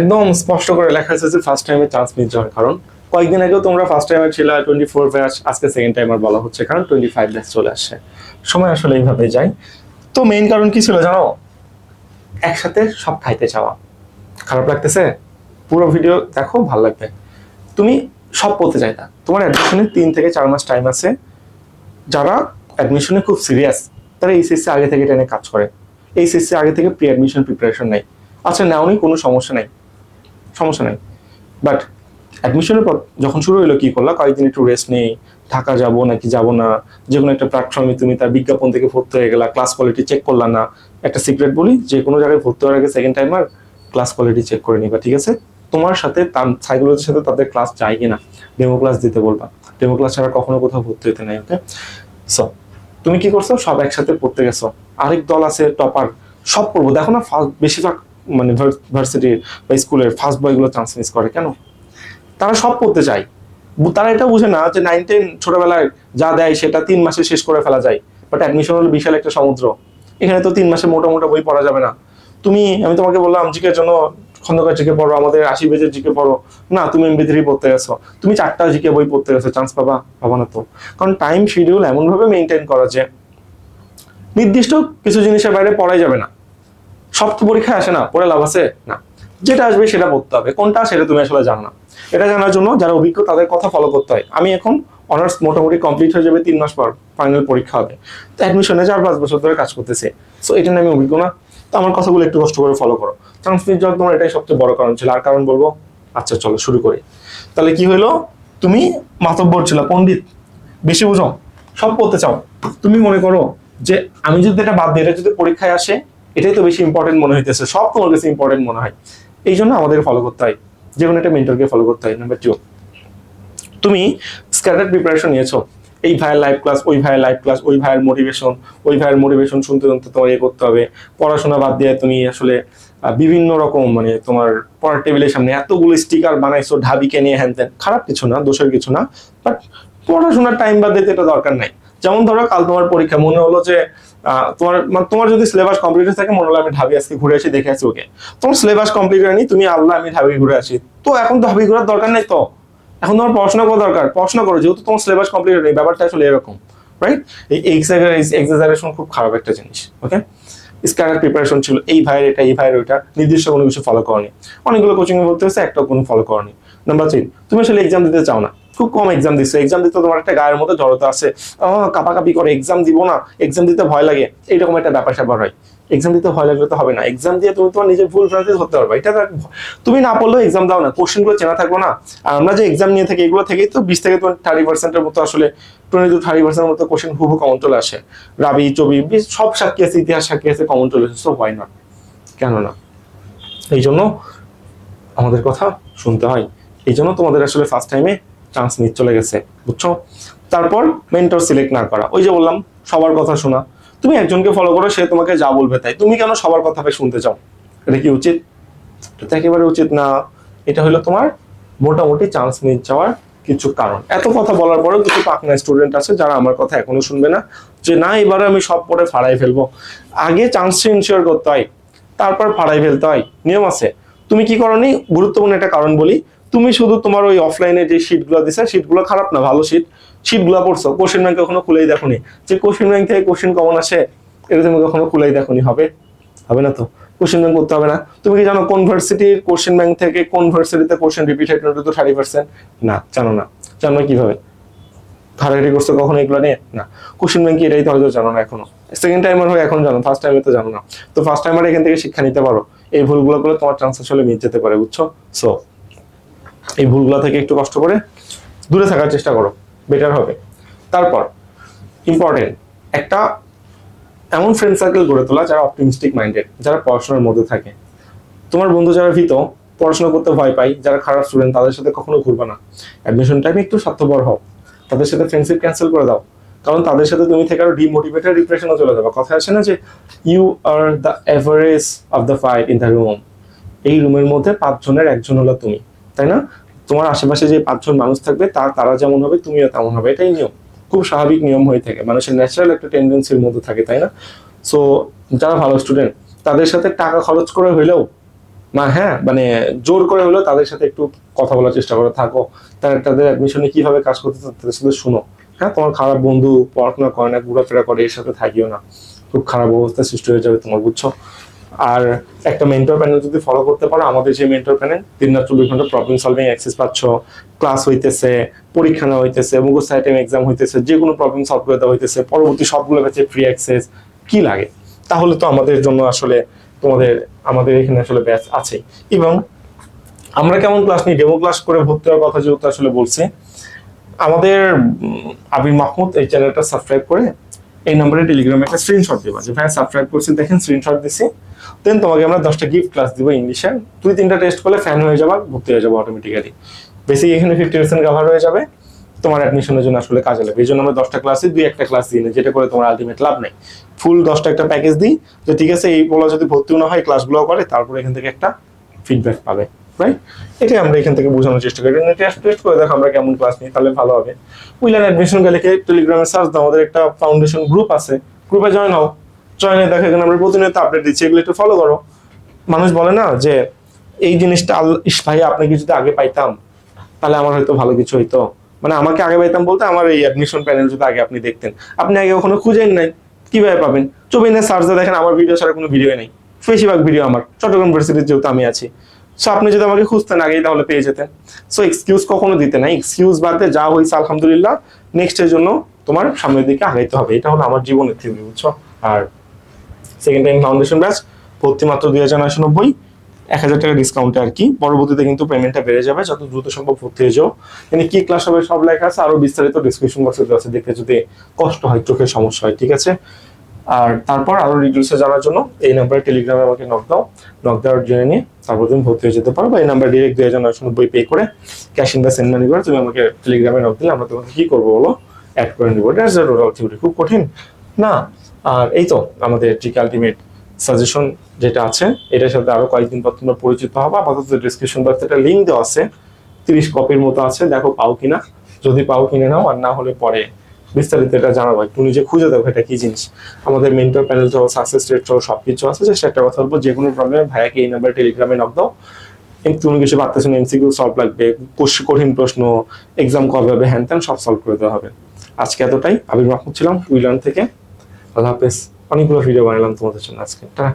একদম স্পষ্ট করে লেখা আছে যে ফার্স্ট টাইমে চান্স মিস যাওয়ার কারণ কয়েকদিন আগেও তোমরা ফার্স্ট টাইমে ছিল টোয়েন্টি ফোর ব্যাচ আজকে সেকেন্ড টাইমার বলা হচ্ছে, কারণ টোয়েন্টি ফাইভ ব্যাচ চলে আসছে। সময় আসলে এইভাবে যায়। তো মেইন কারণ কি ছিল জানো? একসাথে সব খাইতে চাওয়া। খারাপ লাগতেছে? পুরো ভিডিও দেখো, ভালো লাগবে। তুমি সব পড়তে চাই না তোমার অ্যাডমিশনে তিন থেকে চার মাস টাইম আছে। যারা অ্যাডমিশনে খুব সিরিয়াস তারা এইচএসসি আগে থেকে টেনে কাজ করে। এইচএসসি আগে থেকে প্রি অ্যাডমিশন প্রিপারেশন নেই আচ্ছা নেওনি কোনো সমস্যা নাই। সমস্যা নেই। বাট অ্যাডমিশনের পর যখন শুরু হলো কি করলা? কয়েকদিন একটু রেস্ট নেই, ঢাকা যাব নাকি যাব না? যে কোনো একটা প্ল্যাটফর্মে তুমি তার বিজ্ঞাপন থেকে ভর্তি হয়ে গেলা ক্লাস কোয়ালিটি চেক করলা না? একটা সিক্রেট বলি যে কোনো জায়গায় ভর্তি হওয়ার আগে second timer class quality check করে নিবা, ঠিক আছে? তোমার সাথে তার সাইকোলজির সাথে তাদের ক্লাস যায় কিনা? ডেমো ক্লাস দিতে বলবা। ডেমো ক্লাস ছাড়া কখনো কোথাও ভর্তি হতে নাই ওকে সো তুমি কি করছ? সব একসাথে পড়তে গেছো। আরেক দল আছে টপার সব পড়ব। দেখো না ফার্স্ট বেশিরভাগ মানে ভার্সিটির বা স্কুলের ফার্স্ট বয়গুলো চান্স করে, কেন? তারা সব পড়তে চায়। তারা এটা বুঝে না যে নাইন টেন ছোটবেলায় যা দেয় সেটা তিন মাসে শেষ করে ফেলা যায়। বাট অ্যাডমিশন হলো বিশাল একটা সমুদ্র। এখানে তো তিন মাসে মোটা মোটা বই পড়া যাবে না। তুমি, আমি তোমাকে বললাম জিকের জন্য খন্দকার জিকে পড়ো? আমাদের আশি পেজের জিকে পড়ো? না, তুমি এমবি থ্রি পড়তে গেছো। তুমি চারটা জিকে বই পড়তে গেছো চান্স পাবা? পাবা না তো। কারণ টাইম শিডিউল এমনভাবে মেনটেন করা যে নির্দিষ্ট কিছু জিনিসের বাইরে পড়াই যাবে না। সব তো পরীক্ষায় আসে না, পড়ে লাভ আছে? না। যেটা আসবে সেটা পড়তে হবে। কোনটা সেটা তুমি আসলে জানো না। এটা জানার জন্য যারা অভিজ্ঞ তাদের কথা ফলো করতে হয়। আমি এখন অনার্স মোটামুটি কমপ্লিট হয়ে যাবে তিন মাস পর ফাইনাল পরীক্ষা হবে। তো অ্যাডমিশনে চার পাঁচ বছর ধরে কাজ করতেছে। সো এটা নিয়ে আমি অভিজ্ঞ না। তো আমার কথাগুলো একটু কষ্ট করে ফলো করো। ট্রান্সমিট যাওয়ার তোমার এটাই সবচেয়ে বড় কারণ ছিল। আর কারণ বলব আচ্ছা চলো শুরু করি। তাহলে কি হলো? তুমি মাতব্বর ছিল, পণ্ডিত। বেশি বুঝো। সব পড়তে চাও। তুমি মনে করো যে, আমি যদি এটা বাদ দিই, এটা যদি পরীক্ষায় আসে এটাই তো বেশি ইম্পর্টেন্ট মনে হইতেছে, সব তোমার কাছে ইম্পর্টেন্ট মনে হয়। এই জন্য আমাদের ফলো করতে হয়, যে কোনো একটা মেন্টরকে ফলো করতে হয় নাম্বার টু তুমি স্ক্যাটার প্রিপারেশন নিয়েছো, এই ভাইয়ের লাইভ ক্লাস ওই ভাইয়ের লাইভ ক্লাস ওই ভাইয়ের মোটিভেশন ওই ভাইয়ের মোটিভেশন শুনতে শুনতে তোমার ইয়ে করতে হবে। পড়াশোনা বাদ দিয়ে তুমি আসলে বিভিন্ন রকম মানে তোমার পড়ার টেবিলের সামনে এতগুলো স্টিকার বানাইছো, ঢাবিকে নিয়ে হ্যান খারাপ কিছু না, দোষের কিছু না বাট পড়াশোনার টাইম বাদ দিতে এটা দরকার নাই। যেমন ধরো কাল তোমার পরীক্ষা, মনে হলো যে তোমার মানে তোমার যদি সিলেবাস কমপ্লিট থাকে, মনে হলো আমি ঢাবি আজকে ঘুরে আসি, দেখে আসি ওকে। তোমার সিলেবাস কমপ্লিট হয়নি, তুমি আল্লাহ, আমি ঢাবি ঘুরে আসি। তো এখন ঢাবি ঘোরার দরকার নেই তো? এখন তোমার পড়াশোনা করা দরকার, পড়াশোনা করো, যেহেতু তোমার সিলেবাস কমপ্লিট হয়নি, ব্যাপারটা আসলে এরকম রাইট এই এক্সাজারেশন খুব খারাপ একটা জিনিস ওকে স্ক্যানার প্রিপারেশন ছিল, এই ভাইয়ের এটা, এই ভাইয়ের ওইটা, নির্দিষ্ট কোনো কিছু ফলো করনি। অনেকগুলো কোচিং এ ভর্তি হয়েছে একটা কোনো ফলো করনি। নাম্বার থ্রি তুমি আসলে এক্সাম দিতে চাও না। খুব কম এক্সাম দিচ্ছে এক্সাম দিতে তোমার একটা গায়ের মধ্যে জড়তা আছে। কাপাকাপি করে এক্সাম দিব না। এক্সাম দিতে ভয় লাগে। এইরকম একটা ব্যাপার স্যাপার হয়। এক্সাম দিতে ভয় লাগলে তো হবে না। এক্সাম দিয়ে তুমি তোমার নিজের ভুল ভ্রান্তি ধরতে পারবে। এটা তুমি না পড়লেও এক্সাম দাও না। কোশ্চেনগুলো চেনা থাকব না। আর আমরা যে এক্সাম নিয়ে থাকি, এগুলো থেকেই তো বিশ থেকে তোমার থার্টি পার্সেন্টের মতো আসলে টোয়েন্টি টু থার্টি পার্সেন্টের মতো কোশ্চেন হুবু কমন চলে আসে। রাবি, চবি সব সাক্ষী আছে, ইতিহাস সাক্ষী আছে কমন চলে এসেছে সো হয় না কেন না এই জন্য আমাদের কথা শুনতে হয়। এই জন্য তোমাদের আসলে ফার্স্ট টাইমে চান্স মিস চলে গেছে, বুঝছ? তারপর মেন্টর সিলেক্ট না করা। ওই যে বললাম, সবার কথা শোনা। তুমি একজনকে ফলো করো, সে তোমাকে যা বলবে তাই। তুমি কেন সবার কথা শুনতে চাও? এটা কি উচিত? এটা একেবারে উচিত না। এটা হলো তোমার মোটামুটি চান্স মিস যাওয়ার কিছু কারণ। এত কথা বলার পরেও কিছু পাকনা স্টুডেন্ট আছে যারা আমার কথা এখনও শুনবে না, যে না, এবারে আমি সব পড়ে ফাড়াই ফেলব। আগে চান্সটা ইনশিওর করতে হয়, তারপর ফাড়াই ফেলতে হয়। নিয়ম আছে। তুমি কি করো করনি? গুরুত্বপূর্ণ একটা কারণ বলি। তুমি শুধু তোমার ওই অফলাইনে যে শিটগুলো দিছে শিটগুলো খারাপ না, ভালো শিট শিটগুলো পড়ছো কোশ্চেন ব্যাংক কখনো খুলেই দেখোনি। যে কোশ্চেন ব্যাংক থেকে কোশ্চেন কমন আসে, এটা তুমি কখনো খুলেই দেখোনি, হবে? হবে না তো? কোশ্চেন ব্যাংক করতে হবে না। তুমি কি জানো কোন ভার্সিটির কোশ্চেন ব্যাংক থেকে কোন ভার্সিটিতে কোশ্চেন রিপিট হয় তো থার্টি পার্সেন্ট না, জানো না। জানো কীভাবে? ঘাড়াঘাড়ি করছ কখনো এগুলো নিয়ে? না। কোশ্চেন ব্যাংক এটাই তো হয়তো জানো না এখনও। সেকেন্ড টাইমার হয়ে, এখন জানো ফার্স্ট টাইমে তো জানো না। তো ফার্স্ট টাইমার এখান থেকে শিক্ষা নিতে পারো। এই ভুলগুলো করলে তোমার চান্স আসলে মিট যেতে পারে, বুঝছ? সো এই ভুলগুলো থেকে একটু কষ্ট করে দূরে থাকার চেষ্টা করো বেটার হবে। তারপর ইম্পর্টেন্ট একটা এমন ফ্রেন্ড সার্কেল গড়ে তোলা যারা অপটিমিস্টিক মাইন্ডেড যারা পড়াশোনার মধ্যে থাকে। তোমার বন্ধু যারা ভীত, পড়াশোনা করতে ভয় পাই যারা খারাপ স্টুডেন্ট তাদের সাথে কখনো ঘুরবে না। অ্যাডমিশন টাইমে একটু স্বার্থপর হও। তাদের সাথে ফ্রেন্ডশিপ ক্যান্সেল করে দাও। কারণ তাদের সাথে তুমি থেকে আরও ডিমোটিভেটেড ডিপ্রেশনে চলে যাবে। কথা আছে না যে you are the average of the five in the room এই রুমের মধ্যে পাঁচজনের একজন হলো তুমি, তাই না? তোমার আশেপাশে যে পাঁচজন মানুষ থাকবে তার তারা যেমন হবে, তুমিও তেমন হবে। এটাই নিয়ম। খুব স্বাভাবিক নিয়ম হয়ে থাকে। মানুষের ন্যাচারাল একটা টেন্ডেন্সির মধ্যে থাকে, তাই না? সো যারা ভালো স্টুডেন্ট তাদের সাথে টাকা খরচ করে হইলেও মা হ্যাঁ মানে জোর করে হলেও তাদের সাথে একটু কথা বলার চেষ্টা করে। থাকো। তারা তাদের অ্যাডমিশনে কীভাবে কাজ করতে তাদের সাথে শুনো। হ্যাঁ তোমার খারাপ বন্ধু পড়াশোনা করে না, ঘোরাফেরা করে, এর সাথে থাকিও না। খুব খারাপ অবস্থা সৃষ্টি হয়ে যাবে তোমার, বুঝছ? আর একটা মেন্টর প্যানেল যদি ফলো করতে পারো, আমাদের যে মেন্টর প্যানেল তিন রাত চব্বিশ ঘণ্টা প্রবলেম সলভিং অ্যাক্সেস পাচ্ছ ক্লাস হইতেছে, পরীক্ষা নেওয়া হইতেছে মুখস্থ আইটেম এক্সাম হইতেছে যে কোনো প্রবলেম সলভ করে দেওয়া হইতেছে, পরবর্তী সবগুলো ব্যাচে ফ্রি অ্যাক্সেস কি লাগে? তাহলে তো আমাদের জন্য আসলে তোমাদের, আমাদের এখানে আসলে ব্যাচ আছে এবং আমরা কেমন ক্লাস নিই? ডেমো ক্লাস করে ভর্তি হওয়ার কথা যেহেতু আসলে বলছি, আমাদের আবির মাহমুদ এই চ্যানেলটা সাবস্ক্রাইব করে এই নম্বরে টেলিগ্রামে একটা স্ক্রিনশট দেবা যে ভাই সাবস্ক্রাইব করছি, দেখেন স্ক্রিনশট দিছি। দেন তোমাকে আমরা দশটা গিফট ক্লাস দিব ইংলিশে দুই, তিনটা টেস্ট করলে ফ্যান হয়ে যাবা, ভর্তি হয়ে যাব অটোমেটিক্যালি বেসিক এখানে ফিফটি পার্সেন্ট কভার হয়ে যাবে। তোমার অ্যাডমিশনের জন্য আসলে কাজে লাগবে। এই জন্য আমরা দশটা ক্লাসে দুই, একটা ক্লাস দিই না, যেটা করে তোমার আলটিমেট লাভ নেই। ফুল দশটা একটা প্যাকেজ দিই। যে, ঠিক আছে, এই বলা যদি ভর্তি না হয় ক্লাসগুলো করে, তারপরে এখান থেকে একটা ফিডব্যাক পাবে। রাইট এটাই আমরা এখান থেকে বোঝানোর চেষ্টা করি। টেস্ট টেস্ট করে দেখো আমরা কেমন ক্লাস নিই, তাহলে ভালো হবে। অ্যাডমিশন গেলে টেলিগ্রামে সার্চ দাও, আমাদের একটা ফাউন্ডেশন গ্রুপ আছে। গ্রুপে জয়েন হও। আমরা প্রতিনিয়ত আপডেট দিচ্ছি, এগুলো একটু ফলো করো। মানুষ বলে না যে, এই জিনিসটা ভাই আপনাকে যদি আগে পাইতাম, তাহলে আমার হয়তো ভালো কিছু হইতো। মানে আমাকে আগে পাইতাম বলতে আমার এই অ্যাডমিশন প্যানেল যদি আগে আপনি দেখতেন। আপনি আগে ওখানে খুঁজেন নাই, কীভাবে পাবেন? চবিনে সার্চে দেখেন, আমার ভিডিও ছাড়া কোনো ভিডিও নেই। বেশিরভাগ ভিডিও আমার। চট্টগ্রাম ইউনিভার্সিটির যেহেতু আমি আছি। সো আপনি যদি আমাকে খুঁজতেন আগেই তাহলে পেয়ে যেতেন। সো এক্সকিউজ কখনো দিতে নাই। এক্সকিউজ বাদে যা হয়েছে, আলহামদুলিল্লাহ নেক্সট এর জন্য তোমার সামনের দিকে আগাইতে হবে। এটা হলো আমার জীবনের থিওরি বুঝছ? আর সেকেন্ড টাইম ফাউন্ডেশন ব্যাচ ভর্তি মাত্র দুই হাজার নয়শো নব্বই। এক হাজার টাকা ডিসকাউন্টে আর কি। পরবর্তীতে কিন্তু পেমেন্টটা বেড়ে যাবে, যত দ্রুত সম্ভব ভর্তি হয়ে যাও। মানে কি ক্লাস হবে সব লেখা আছে, আরও বিস্তারিত ডিসক্রিপশন বক্সে আছে। দেখতে যদি কষ্ট হয়, চোখের সমস্যা হয়, ঠিক আছে? আর তারপর আরও ডিটেলসে জানার জন্য এই নাম্বারে টেলিগ্রামে আমাকে নক দাও নক দেওয়ার জেনে নিয়ে তারপর তুমি ভর্তি হয়ে যেতে পারো বা এই নাম্বার ডিরেক্ট দুই হাজার নয়শো নব্বই পে করে cash in the send money করে তুমি আমাকে টেলিগ্রামে নক দিলে আমরা তোমাকে কি করব বলো? অ্যাড করে নিবো। থিওরি খুব কঠিন। না, আর এই তো আমাদের টিকে আলটিমেট সাজেশন যেটা আছে, এটার সাথে আরও কয়েকদিন পর তোমরা পরিচিত হবে। আপাতত ডিসক্রিপশন বক্সে একটা লিঙ্ক দেওয়া আছে। তিরিশ কপির মতো আছে। দেখো পাও কিনা। যদি পাও কিনে নাও, আর না হলে পরে বিস্তারিত এটা জানাব। একটু নিজে খুঁজে দেখো এটা কি জিনিস। আমাদের মেন্টর প্যানেল সহ সাকসেস রেট সহ সবকিছু আছে। জাস্ট একটা কথা বলব, যে কোনো প্রবলেমে ভাইয়াকে এই নাম্বার টেলিগ্রামে নক দাও। তুমি কিছু পারতেছো না এমসিকিউ সলভ লাগবে। কঠিন প্রশ্ন এক্সাম কবে হবে হ্যান ত্যান সব সলভ করে দেওয়া হবে। আজকে এতটাই। আবির মাহমুদ ছিলাম উইলার্ন থেকে। আল্লাহ হাফেজ। অনেকগুলো ভিডিও বানালাম তোমাদের জন্য আজকে। টাটা।